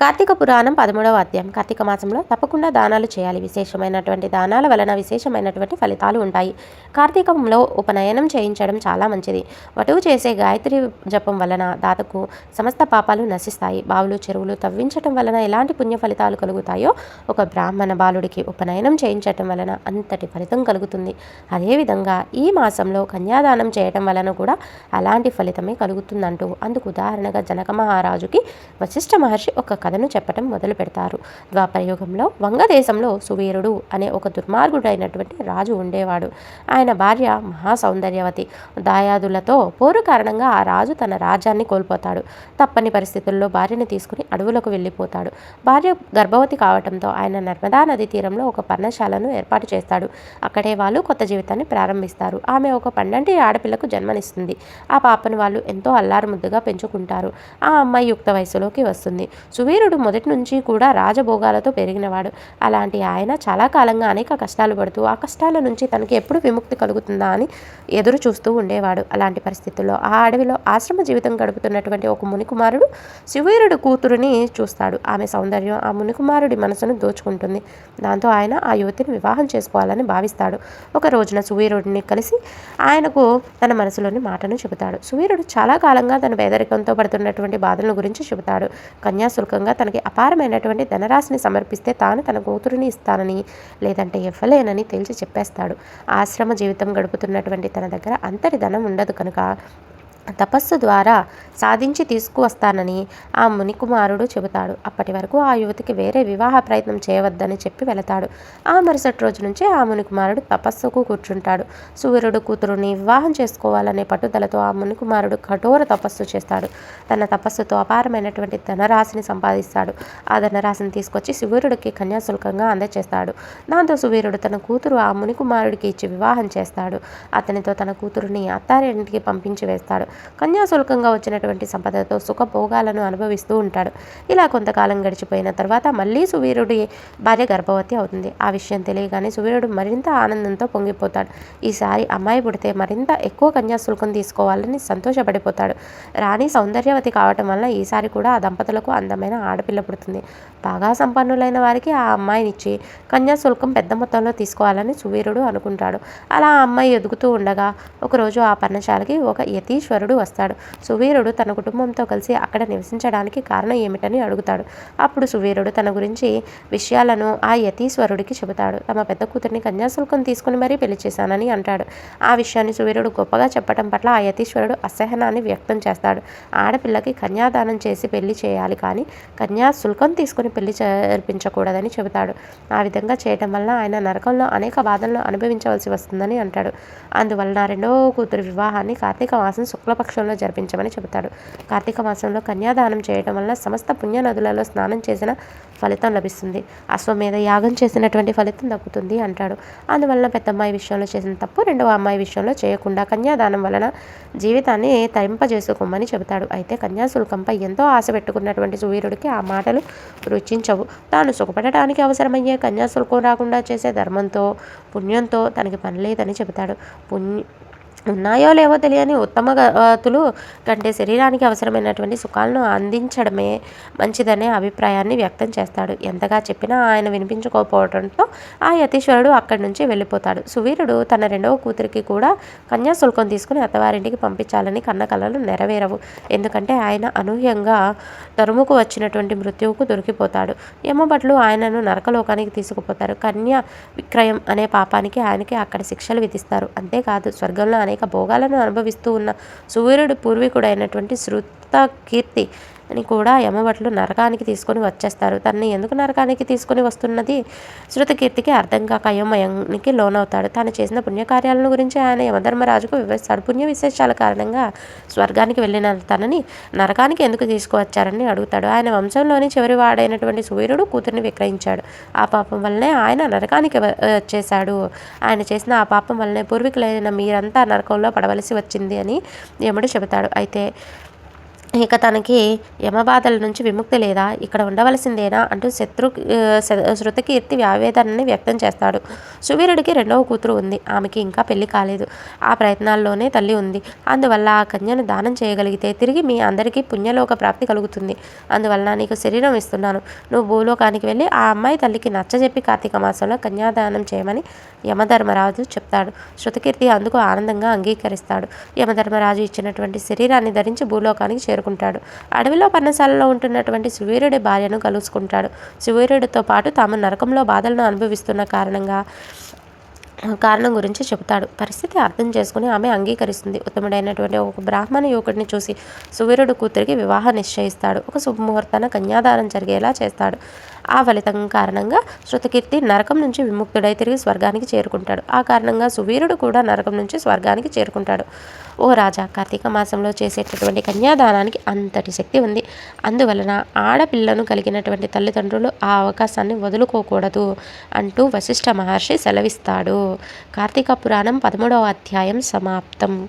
కార్తీక పురాణం పదమూడవ అధ్యాయం. కార్తీక మాసంలో తప్పకుండా దానాలు చేయాలి. విశేషమైనటువంటి దానాల వలన విశేషమైనటువంటి ఫలితాలు ఉంటాయి. కార్తీకంలో ఉపనయనం చేయించడం చాలా మంచిది. వటువు చేసే గాయత్రి జపం వలన దాతకు సమస్త పాపాలు నశిస్తాయి. బావులు చెరువులు తవ్వించటం వలన ఎలాంటి పుణ్య ఫలితాలు కలుగుతాయో ఒక బ్రాహ్మణ బాలుడికి ఉపనయనం చేయించటం వలన అంతటి ఫలితం కలుగుతుంది. అదేవిధంగా ఈ మాసంలో కన్యాదానం చేయటం వలన కూడా అలాంటి ఫలితమే కలుగుతుందంటూ అందుకు ఉదాహరణగా జనక మహారాజుకి వశిష్ఠ మహర్షి ఒక కథను చెప్పటం మొదలు పెడతారు. ద్వాపరయుగంలో వంగదేశంలో సువీరుడు అనే ఒక దుర్మార్గుడైనటువంటి రాజు ఉండేవాడు. ఆయన భార్య మహా సౌందర్యవతి దాయాదులతో పోరు కారణంగా ఆ రాజు తన రాజ్యాన్ని కోల్పోతాడు. తప్పని పరిస్థితుల్లో భార్యను తీసుకుని అడవులకు వెళ్ళిపోతాడు. భార్య గర్భవతి కావటంతో ఆయన నర్మదా నది తీరంలో ఒక పర్ణశాలను ఏర్పాటు చేస్తాడు. అక్కడే వాళ్ళు కొత్త జీవితాన్ని ప్రారంభిస్తారు. ఆమె ఒక పండంటి ఆడపిల్లకు జన్మనిస్తుంది. ఆ పాపను వాళ్ళు ఎంతో అల్లారు ముద్దుగా పెంచుకుంటారు. ఆ అమ్మాయి యుక్త వయసులోకి వస్తుంది. సువీరుడు మొదటి నుంచి కూడా రాజభోగాలతో పెరిగినవాడు. అలాంటి ఆయన చాలా కాలంగా అనేక కష్టాలు పడుతూ ఆ కష్టాల నుంచి తనకి ఎప్పుడు విముక్తి కలుగుతుందా అని ఎదురు చూస్తూ ఉండేవాడు. అలాంటి పరిస్థితుల్లో ఆ అడవిలో ఆశ్రమ జీవితం గడుపుతున్నటువంటి ఒక మునికుమారుడు సువీరుడు కూతురుని చూస్తాడు. ఆమె సౌందర్యం ఆ మునికుమారుడి మనసును దోచుకుంటుంది. దాంతో ఆయన ఆ యువతిని వివాహం చేసుకోవాలని భావిస్తాడు. ఒక రోజున సువీరుడిని కలిసి ఆయనకు తన మనసులోని మాటను చెబుతాడు. సువీరుడు చాలా కాలంగా తన పేదరికంతో పడుతున్నటువంటి బాధల గురించి చెబుతాడు. కన్యాశుల్కంగా తనకి అపారమైనటువంటి ధనరాశిని సమర్పిస్తే తాను తన కూతురిని ఇస్తానని లేదంటే ఇవ్వలేనని తేల్చి చెప్పేస్తాడు. ఆశ్రమ జీవితం గడుపుతున్నటువంటి తన దగ్గర అంతటి ధనం ఉండదు కనుక తపస్సు ద్వారా సాధించి తీసుకువస్తానని ఆ మునికుమారుడు చెబుతాడు. అప్పటి వరకు ఆ యువతికి వేరే వివాహ ప్రయత్నం చేయవద్దని చెప్పి వెళతాడు. ఆ మరుసటి రోజు నుంచి ఆ మునికుమారుడు తపస్సుకు కూర్చుంటాడు. సూర్యుడు కూతురుని వివాహం చేసుకోవాలనే పట్టుదలతో ఆ మునికుమారుడు కఠోర తపస్సు చేస్తాడు. తన తపస్సుతో అపారమైనటువంటి ధనరాశిని సంపాదిస్తాడు. ఆ ధనరాశిని తీసుకొచ్చి సూర్యుడికి కన్యాశుల్కంగా అందజేస్తాడు దాంతో సువీరుడు తన కూతురు ఆ మునికుమారుడికి ఇచ్చి వివాహం చేస్తాడు. అతనితో తన కూతురుని అత్తారింటికి పంపించి వేస్తాడు. కన్యాశుల్కంగా వచ్చినటువంటి సంపదతో సుఖభోగాలను అనుభవిస్తూ ఉంటాడు. ఇలా కొంతకాలం గడిచిపోయిన తర్వాత మళ్ళీ సువీరుడి భార్య గర్భవతి అవుతుంది. ఆ విషయం తెలియగానే సువీరుడు మరింత ఆనందంతో పొంగిపోతాడు. ఈసారి అమ్మాయి పుడితే మరింత ఎక్కువ కన్యాశుల్కం తీసుకోవాలని సంతోషపడిపోతాడు. రాణి సౌందర్యవతి కావటం వల్ల ఈసారి కూడా ఆ దంపతులకు అందమైన ఆడపిల్ల పుడుతుంది. బాగా సంపన్నులైన వారికి ఆ అమ్మాయినిచ్చి కన్యాశుల్కం పెద్ద మొత్తంలో తీసుకోవాలని సువీరుడు అనుకుంటాడు. అలా ఆ అమ్మాయి ఎదుగుతూ ఉండగా ఒకరోజు ఆ పర్ణశాలకి ఒక యతీశ్వరుడు వస్తాడు. సువీరుడు తన కుటుంబంతో కలిసి అక్కడ నివసించడానికి కారణం ఏమిటని అడుగుతాడు. అప్పుడు సువీరుడు తన గురించి విషయాలను ఆ యతీశ్వరుడికి చెబుతాడు. తమ పెద్ద కూతురిని కన్యాశుల్కం తీసుకుని మరీ పెళ్ళి చేశానని అంటాడు. ఆ విషయాన్ని సువీరుడు గొప్పగా చెప్పడం పట్ల ఆ యతీశ్వరుడు అసహనాన్ని వ్యక్తం చేస్తాడు. ఆడపిల్లకి కన్యాదానం చేసి పెళ్ళి చేయాలి కానీ కన్యాశుల్కం తీసుకుని పెళ్ళి జరిపించకూడదని చెబుతాడు. ఆ విధంగా చేయటం వల్ల ఆయన నరకంలో అనేక బాధలను అనుభవించవలసి వస్తుందని అంటాడు. అందువలన రెండవ కూతురు వివాహాన్ని కార్తీక మాసం శుక్లపక్షంలో జరిపించమని చెబుతాడు. కార్తీక మాసంలో కన్యాదానం చేయడం వల్ల సమస్త పుణ్య నదులలో స్నానం చేసిన ఫలితం లభిస్తుంది. అశ్వమేధ యాగం చేసినటువంటి ఫలితం దక్కుతుంది అంటాడు. అందువలన పెద్దమ్మాయి విషయంలో చేసిన తప్పు రెండవ అమ్మాయి విషయంలో చేయకుండా కన్యాదానం వలన జీవితాన్ని తరింపజేసుకోమని చెబుతాడు. అయితే కన్యాశుల్కంపై ఎంతో ఆశ పెట్టుకున్నటువంటి సువీరుడికి ఆ మాటలు రుచించవు. తాను సుఖపడటానికి అవసరమయ్యే కన్యాశుల్కం రాకుండా చేసే ధర్మంతో పుణ్యంతో తనకి పని లేదని చెబుతాడు. పుణ్య ఉన్నాయో లేవో తెలియని ఉత్తమ గతులు కంటే శరీరానికి అవసరమైనటువంటి సుఖాలను అందించడమే మంచిదనే అభిప్రాయాన్ని వ్యక్తం చేస్తాడు. ఎంతగా చెప్పినా ఆయన వినిపించుకోకపోవడంతో ఆ యతీశ్వరుడు అక్కడి నుంచి వెళ్ళిపోతాడు. సువీరుడు తన రెండవ కూతురికి కూడా కన్యాశుల్కం తీసుకుని అత్తవారింటికి పంపించాలని కన్న కళలు నెరవేరవు. ఎందుకంటే ఆయన అనూహ్యంగా తరుముకు వచ్చినటువంటి మృత్యువుకు దొరికిపోతాడు. యమభట్లు ఆయనను నరకలోకానికి తీసుకుపోతారు. కన్య విక్రయం అనే పాపానికి ఆయనకి అక్కడ శిక్షలు విధిస్తారు. అంతేకాదు స్వర్గంలో అనేక భోగాలను అనుభవిస్తూ ఉన్న సూర్యుడు పూర్వీకుడైనటువంటి శృత కీర్తి అని కూడా యమభట్లు నరకానికి తీసుకొని వచ్చేస్తారు. తనని ఎందుకు నరకానికి తీసుకొని వస్తున్నది? శృతకీర్తికి అర్థం కాక అయోమయానికి లోనవుతాడు. తాను చేసిన పుణ్యకార్యాలను గురించి ఆయన యమధర్మరాజుకు వివరిస్తాడు పుణ్య విశేషాల కారణంగా స్వర్గానికి వెళ్ళిన తనని నరకానికి ఎందుకు తీసుకువచ్చారని అడుగుతాడు. ఆయన వంశంలోని చివరి వాడైనటువంటి సూర్యుడు కూతుర్ని విక్రయించాడు. ఆ పాపం వల్లనే ఆయన నరకానికి వ- వచ్చేశాడు. ఆయన చేసిన ఆ పాపం వల్లనే పూర్వీకులైన మీరంతా నరకంలో పడవలసి వచ్చింది అని యముడు చెబుతాడు. అయితే ఇక తనకి యమబాధల నుంచి విముక్తి లేదా? ఇక్కడ ఉండవలసిందేనా? అంటూ శత్రు ఆ, శృతకీర్తి ఆవేదనని వ్యక్తం చేస్తాడు. సువీరుడికి రెండవ కూతురు ఉంది. ఆమెకి ఇంకా పెళ్ళి కాలేదు. ఆ ప్రయత్నాల్లోనే తల్లి ఉంది. అందువల్ల ఆ కన్యను దానం చేయగలిగితే తిరిగి మీ అందరికీ పుణ్యలోక ప్రాప్తి కలుగుతుంది. అందువల్ల నీకు శరీరం ఇస్తున్నాను. నువ్వు భూలోకానికి వెళ్ళి ఆ అమ్మాయి తల్లికి నచ్చజెప్పి కార్తీక మాసంలో కన్యాదానం చేయమని యమధర్మరాజు చెప్తాడు. శృతకీర్తి అందుకు ఆనందంగా అంగీకరిస్తాడు. యమధర్మరాజు ఇచ్చినటువంటి శరీరాన్ని ధరించి భూలోకానికి చేరుకుంటాడు. అడవిలో పర్ణశాలలో ఉంటున్నటువంటి సువీరుడి భార్యను కలుసుకుంటాడు. సువీరుడితో పాటు తాము నరకంలో బాధలను అనుభవిస్తున్న కారణంగా కారణం గురించి చెబుతాడు. పరిస్థితి అర్థం చేసుకుని ఆమె అంగీకరిస్తుంది. ఉత్తముడైనటువంటి ఒక బ్రాహ్మణ యువకుడిని చూసి సువీరుడు కూతురికి వివాహం నిశ్చయిస్తాడు. ఒక శుభముహూర్తాన కన్యాదానం జరిగేలా చేస్తాడు. ఆ ఫలితం కారణంగా శృతకీర్తి నరకం నుంచి విముక్తుడై తిరిగి స్వర్గానికి చేరుకుంటాడు. ఆ కారణంగా సువీరుడు కూడా నరకం నుంచి స్వర్గానికి చేరుకుంటాడు. ఓ రాజా కార్తీక మాసంలో చేసేటటువంటి కన్యాదానానికి అంతటి శక్తి ఉంది. అందువలన ఆడపిల్లను కలిగినటువంటి తల్లిదండ్రులు ఆ అవకాశాన్ని వదులుకోకూడదు అంటూ వశిష్ఠ మహర్షి సెలవిస్తాడు. కార్తీక పురాణం పదమూడవ అధ్యాయం సమాప్తం.